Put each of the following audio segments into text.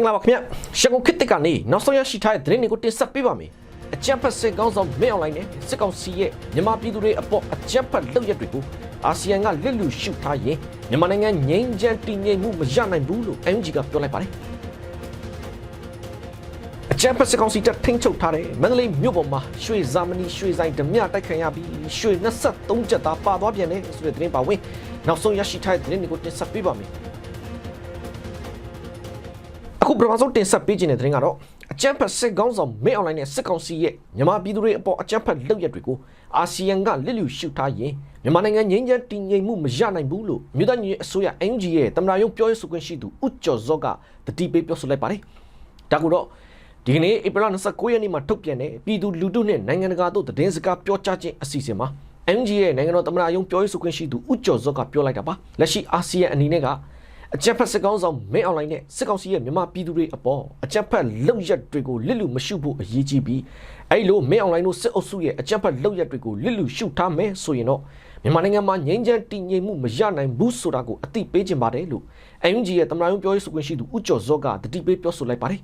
င်္ဂလာပါခင်ဗျရှကုံခေတ်တစ်ကနေနောက်ဆုံးရရှိထားတဲ့သတင်းတွေကိုတင်ဆက်ပေးပါမယ်အကြံဖတ်စစ်ကောင်းဆောင်မင်းအွန်လိုင်းနဲ့စစ်ကောင်စီရဲ့မြန်မာပြည်သူတွေအပေါ်အကြံဖတ်လုပ်ရက်တွေကိုအာဆီယံကလစ်လူရှုထားရင်မြန်မာနိုင်ငံငြိမ်းချမ်းတည်ငြိမ်မှုမရနိုင်ဘူးလို့ MG ကပြောလိုက်ပါတယ်အကြံဖတ်စစ်ကောင်စီတပ်ထိန်းချုပ်ထားတဲ့မန္တလေးမြို့ပေါ်မှာရွှေဇာမနီရွှေဆိုင်ဓမြတိုက်ခံရပြီးရွှေ23ကျပ်သားပါသွားပြန်တယ်ဆိုတဲ့သတင်းပါဝင်နောက်ဆုံးရရှိထားတဲ့သတင်းတွေကိုတင်ဆက်ပေးပါမယ် အခုပထမဆုံးတင်ဆက်ပေးခြင်းတဲ့သတင်းကတော့အကြံဖတ်စစ်ကောင်းဆောင်မင်းအွန်လိုင်းနဲ့စစ်ကောင်စီရဲ့မြန်မာပြည်သူတွေအပေါ်အကြံဖတ်လုပ်ရက်တွေကိုအာဆီယံကလစ်လျူရှုထားရင်မြန်မာနိုင်ငံငြိမ်းချမ်းတည်ငြိမ်မှုမရနိုင်ဘူးလို့မြို့သားညီအစိုးရ NG ရဲ့တမနာယုံပြောရေးဆိုခွင့်ရှိသူဦးကျော်စောကတတိပေးပြောဆိုလိုက်ပါတယ်။ဒါကူတော့ဒီကနေ့ဧပြီလ29ရက်နေ့မှာထုတ်ပြန်တဲ့ပြည်သူလူထုနဲ့နိုင်ငံတကာတို့သတင်းစကားပြောကြားခြင်းအစီအစဉ်မှာ NG ရဲ့နိုင်ငံတော်တမနာယုံပြောရေးဆိုခွင့်ရှိသူဦးကျော်စောကပြောလိုက်တာပါ။လက်ရှိအာဆီယံအနေနဲ့က အကြက်ဖက်စစ်ကောင်းဆောင်မင်းအွန်လိုင်းနဲ့စစ်ကောင်စီရဲ့မြန်မာပြည်သူတွေအပေါ်အကြက်ဖက်လောက်ရက်တွေကိုလစ်လူမရှုဖို့အရေးကြီးပြီးအဲ့လိုမင်းအွန်လိုင်းတို့စစ်အုပ်စုရဲ့အကြက်ဖက်လောက်ရက်တွေကိုလစ်လူရှုထားမယ်ဆိုရင်တော့မြန်မာနိုင်ငံမှာငြိမ်းချမ်းတည်ငြိမ်မှုမရနိုင်ဘူးဆိုတာကိုအသိပေးခြင်းပါတယ်လို့ UNG ရဲ့တမန်တော်ပြောရေးဆိုခွင့်ရှိသူဦးကျော်စောကတတိပေးပြောဆိုလိုက်ပါတယ်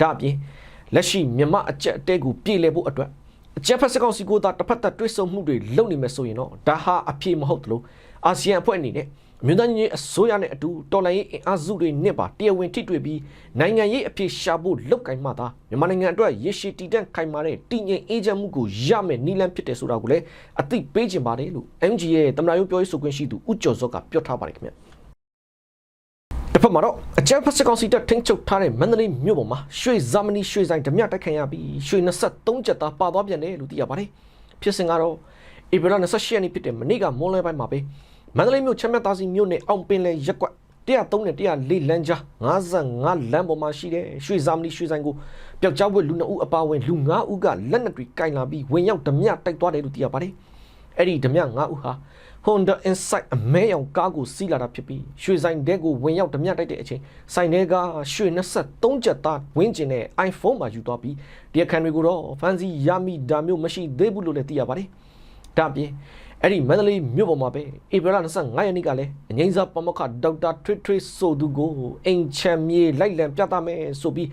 ဒါအပြင်လက်ရှိမြန်မာအကြက်အတဲကိုပြည်လဲဖို့အတွက်အကြက်ဖက်စစ်ကောင်စီကိုသာတစ်ဖက်သက်တွဲဆုံမှုတွေလုပ်နေမယ်ဆိုရင်တော့ဒါဟာအပြေမဟုတ်သလိုအာဆီယံအဖွဲ့အနေနဲ့ အမျိုးသားညီညွတ်ရေးအစိုးရနဲ့အတူတော်လှန်ရေးအင်အားစုတွေနဲ့ပါတရားဝင်ထိတွေ့ပြီးနိုင်ငံရေးအဖြစ်ရှာဖို့လုပ်ကင်မှသာမြန်မာနိုင်ငံအတွက်ရရှိတည်တံ့ခိုင်မာတဲ့တည်ငြိမ်အေးချမ်းမှုကိုရမယ်နီလန်းဖြစ်တယ်ဆိုတာကိုလည်းအသိပေးခြင်းပါတယ်လို့ MG ရဲ့တမန်တော်ရုံးပြောရေးဆိုခွင့်ရှိသူဦးကျော်စောကပြောထားပါတယ်ခင်ဗျတစ်ဖက်မှာတော့အကြမ်းဖက်စစ်ကောင်စီတပ်ထိန်းချုပ်ထားတဲ့မန္တလေးမြို့ပေါ်မှာရွှေဇာမနီရွှေဆိုင်ဓမြတိုက်ခံရပြီးရွှေ23ကျပ်သားပါသွားပြန်တယ်လို့သိရပါတယ်ဖြစ်စဉ်ကတော့ဧပြီလ28ရက်နေ့ဖြစ်တဲ့မနေ့ကမွန်းလွဲပိုင်းမှာပဲ မန္တလေးမြို့ချမ်းမြတ်သားစီမြို့နယ်အောင်ပင်လယ်ရက်ကွက်103နဲ့104လမ်းကြား55လမ်းပေါ်မှာရှိတဲ့ရွှေဇာမနီရွှေဆိုင်ကိုပျောက်ကြားဝတ်လူ2ဦးအပါအဝင်လူ9ဦးကလက်နက်တွေကင်လာပြီးဝင်ရောက်ဓမြတိုက်သွားတယ်လို့သိရပါတယ်အဲ့ဒီဓမြ9ဦးဟာ Honda Insight အမဲရောင်ကားကိုစီးလာတာဖြစ်ပြီးရွှေဆိုင်တဲကိုဝင်ရောက်ဓမြတိုက်တဲ့အချိန်ဆိုင်တဲကရွှေ23ကျပ်သားဝင်းကျင်တဲ့ iPhone မှာယူသွားပြီးတရားခံတွေကိုတော့ဖန်စီရမိဒါမျိုးမရှိသေးဘူးလို့လည်းသိရပါတယ်။ဒါ့အပြင် အဲ့ဒီမန္တလေးမြို့ပေါ်မှာပဲဧပြီလ25ရက်နေ့ကလည်းအငိမ့်စားပမခဒေါက်တာထွေထွေဆိုသူကိုအိမ်ချမ်းမြေလိုက်လံပြသမယ်ဆိုပြီး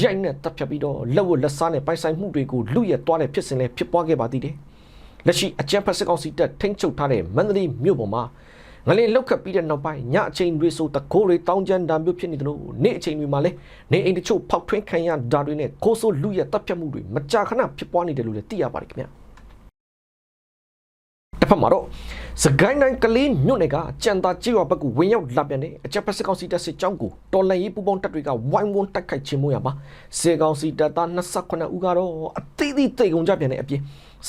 ရိုက်နဲ့တပ်ဖြတ်ပြီးတော့လက်ဝတ်လက်စားနဲ့ပိုင်ဆိုင်မှုတွေကိုလူရဲသွားတဲ့ဖြစ်စဉ်လည်းဖြစ်ပွားခဲ့ပါသေးတယ်။လက်ရှိအကြံဖက်စစ်ကောင်စီတပ်ထိန်းချုပ်ထားတဲ့မန္တလေးမြို့ပေါ်မှာငလင်လောက်ခတ်ပြီးတဲ့နောက်ပိုင်းညအချိန်တွေဆိုတကိုးတွေတောင်းကျမ်းတာမျိုးဖြစ်နေတယ်လို့နေ့အချိန်တွေမှာလည်းနေအိမ်တချို့ဖောက်ထွင်းခံရတာတွေနဲ့ခိုးဆိုးလူရဲတပ်ဖြတ်မှုတွေမကြာခဏဖြစ်ပွားနေတယ်လို့လည်းသိရပါတယ်ခင်ဗျာ။ တစ်ဖက်မှာတော့စကိုင်းတိုင်းကလေးမြို့နယ်ကကြံသာကြေးရွာဘက်ကိုဝင်ရောက်လာပြန်တဲ့အကြပ်ဖက်စစ်ကောင်စီတပ်စစ်ကြောင်းကိုတော်လန်ရေးပူပေါင်းတပ်တွေကဝိုင်းဝန်းတိုက်ခိုက်ခြင်းမို့ရပါစေကောင်စီတပ်သား28ဦးကတော့အသေးသေးတိတ်ကုန်ကြပြန်တဲ့အပြင်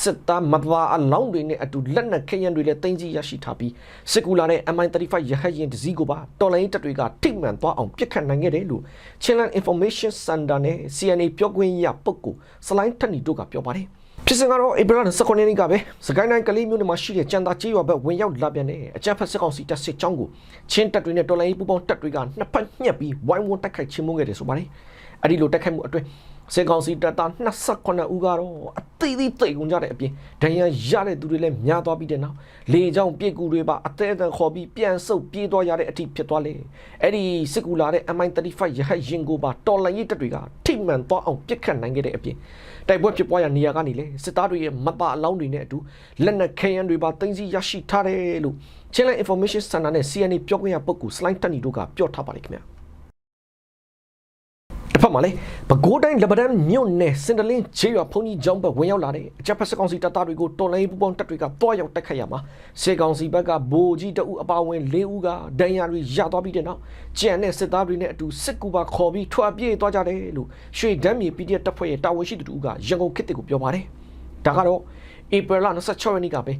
စစ်သားမဘာအလောင်းတွေနဲ့အတူလက်နက်ခဲယမ်းတွေလည်းတင်ကြီးရရှိထားပြီးစစ်ကူလာတဲ့ MI35 ရဟတ်ယာဉ်တစ်စီးကိုပါတော်လိုင်းတပ်တွေကထိမှန်သွားအောင်ပြစ်ခတ်နိုင်ခဲ့တယ်လို့ Channel Information Center နဲ့ CNA ပြောခွင့်ရပုဂ္ဂိုလ်စလိုင်းထက်နီတို့ကပြောပါတယ် ဖြစ်စဉ်ကတော့ဧပြီလ29ရက်နေ့ကပဲစကိုင်းတိုင်းကလေးမြို့နယ်မှာရှိတဲ့ကြံသာကြီးရွာဘက်ဝင်ရောက်လာပြန်တဲ့အကြမ်းဖက်စစ်ကောင်စီတပ်စစ်ကြောင်းကိုချင်းတပ်တွေနဲ့တော်လိုင်းပူပေါင်းတပ်တွေကနှစ်ဖက်ညှက်ပြီးဝိုင်းဝန်းတိုက်ခိုက်ချင်းမုန်းခဲ့တယ်ဆိုပါတယ်။အဲဒီလိုတိုက်ခိုက်မှုအတွင်းစစ်ကောင်စီတပ်သား28ဦးကတော့အ သေးသေးတိတ်ကုန်ကြတဲ့အပြင်ဒဏ်ရာရတဲ့သူတွေလည်းများသွားပြီးတဲ့နောက်လေကြောင်းပြစ်ကူတွေပါအသေးအံခေါ်ပြီးပြန်ဆုပ်ပြေးသွားရတဲ့အထိဖြစ်သွားလေ။အဲဒီစစ်ကူလာတဲ့ MI35 ရဟတ်ရင်ကိုပါတော်လိုင်းတပ်တွေကထိမှန်သွားအောင်ပြစ်ခတ်နိုင်ခဲ့တဲ့အပြင်တိုက်ပွဲဖြစ်ပွားရာနေရာကနေလေစစ်သားတွေရဲ့မပါအလောင်းတွေနဲ့အတူလက်နက်ခဲယမ်းတွေပါတင်စီရရှိထားတယ်လို့ Channel Information Center နဲ့ CNA ပြောခွင့်ရပုဂ္ဂိုလ် Slide တက်နီတို့ကပြောထားပါလိမ့်ခင်ဗျာ တစ်ဖက်မှာလည်းပဲခူးတိုင်းလက်ပတန်းမြို့နယ်စင်တလင်းခြေရွာဖုန်ကြီးကျောင်းဘက်ဝင်ရောက်လာတဲ့အကြပ်ဖက်စကောင်စီတပ်သားတွေကိုတော်လိုင်းပူပေါင်းတပ်တွေကတွားရောက်တိုက်ခိုက်ရမှာစေကောင်စီဘက်ကဘိုးကြီးတအုပ်အပါဝင်၄ဦးကဒဏ်ရာတွေရသွားပြီးတဲ့နောက်ကြံတဲ့စစ်သားတွေနဲ့အတူစစ်ကူပါခေါ်ပြီးထွက်ပြေးသွားကြတယ်လို့ရွှေဒမ်းမြေ PDF တပ်ဖွဲ့ရဲ့တာဝန်ရှိသူတို့ကရန်ကုန်ခေတ်တစ်ကိုပြောပါတယ်ဒါကတော့ဧပြီလ26ရက်နေ့ကပဲ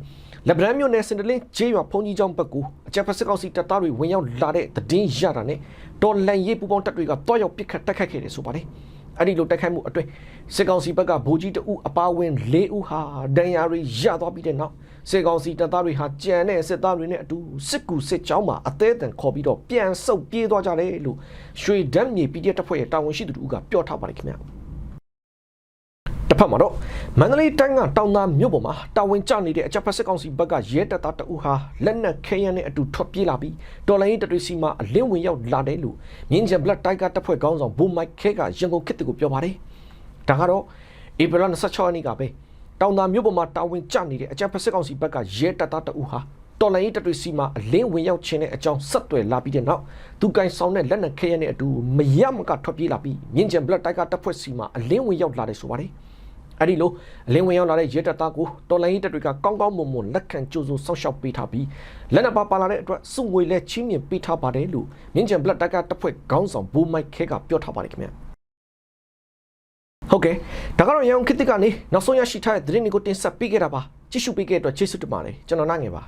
လက်ဗရန်မြို့နယ်စင်တလင်းဂျေးရွာဖုန်ကြီးကျောင်းဘက်ကိုအကြပ်ဖက်စစ်ကောင်စီတပ်သားတွေဝင်ရောက်လာတဲ့တည်င်းရတာနဲ့ တော်လန်ရေးပူပေါင်းတပ်တွေကတွားရောက်ပစ်ခတ်တိုက်ခတ်ခဲ့တယ်ဆိုပါတယ်။အဲ့ဒီလိုတိုက်ခိုက်မှုအတွင်းစစ်ကောင်စီဘက်ကဗိုလ်ကြီးတအုပ်အပါဝင်၄ဦးဟာဒဏ်ရာတွေရသွားပြီးတဲ့နောက်စစ်ကောင်စီတပ်သားတွေဟာကြံတဲ့စစ်သားတွေနဲ့အတူစစ်ကူစစ်ကြောင်းမှာအသေးအံခေါ်ပြီးတော့ပြန်ဆုတ်ပြေးသွားကြတယ်လို့ရွှေဒမ်းမြေ PDF တပ်ဖွဲ့ရဲ့တာဝန်ရှိသူတို့ကပြောထားပါတယ်ခင်ဗျာ။ ဖက်မှာတော့မန္တလေးတိုင်းကတောင်သားမြို့ပေါ်မှာတာဝန်ကျနေတဲ့အကြပ်ဖက်စစ်ကောင်စီဘက်ကရဲတပ်သားတအူဟာလက်နက်ခဲယမ်းနဲ့အတူထွက်ပြေးလာပြီးတော်လိုင်းရေးတတွေစီမှာအလင်းဝင်ရောက်လာတယ်လို့မြင်းချန်ဘလက်တိုက်ကတပ်ဖွဲ့ခေါင်းဆောင်ဘူမိုက်ခဲကရန်ကုန်ခေတ်တကိုပြောပါတယ်။ဒါကတော့ဧပြီလ26ရက်နေ့ကပဲတောင်သားမြို့ပေါ်မှာတာဝန်ကျနေတဲ့အကြပ်ဖက်စစ်ကောင်စီဘက်ကရဲတပ်သားတအူဟာတော်လိုင်းရေးတတွေစီမှာအလင်းဝင်ရောက်ခြင်းတဲ့အကြောင်းဆက်သွယ်လာပြီးတဲ့နောက်သူကင်ဆောင်တဲ့လက်နက်ခဲယမ်းနဲ့အတူမရမကထွက်ပြေးလာပြီးမြင်းချန်ဘလက်တိုက်ကတပ်ဖွဲ့စီမှာအလင်းဝင်ရောက်လာတယ်ဆိုပါတယ်။ အဲ့ဒီလိုအလင်းဝင်ရောက်လာတဲ့ရဲတပ်သားကိုတော်လိုင်းရေးတပ်တွေကကောင်းကောင်းမွန်မွန်လက်ခံကြိုးစိုးစောင့်ရှောက်ပေးထားပြီးလက်နက်ပါပါလာတဲ့အတွက်စုငွေလဲချင်းမြင်ပေးထားပါတယ်လို့မြင်းချန်ဘလက်တိုက်ကတပ်ဖွဲ့ခေါင်းဆောင်ဘူမိုက်ခဲကပြောထားပါတယ်ခင်ဗျာဟုတ်ကဲ့ဒါကတော့ရန်ကုန်ခေတ်သစ်ကနေနောက်ဆုံးရရှိထားတဲ့သတင်းတွေကိုတင်ဆက်ပေးခဲ့တာပါကြည့်ရှုပေးခဲ့တဲ့အတွက်ကျေးဇူးတင်ပါတယ်ကျွန်တော်နိုင်ငယ်ပါ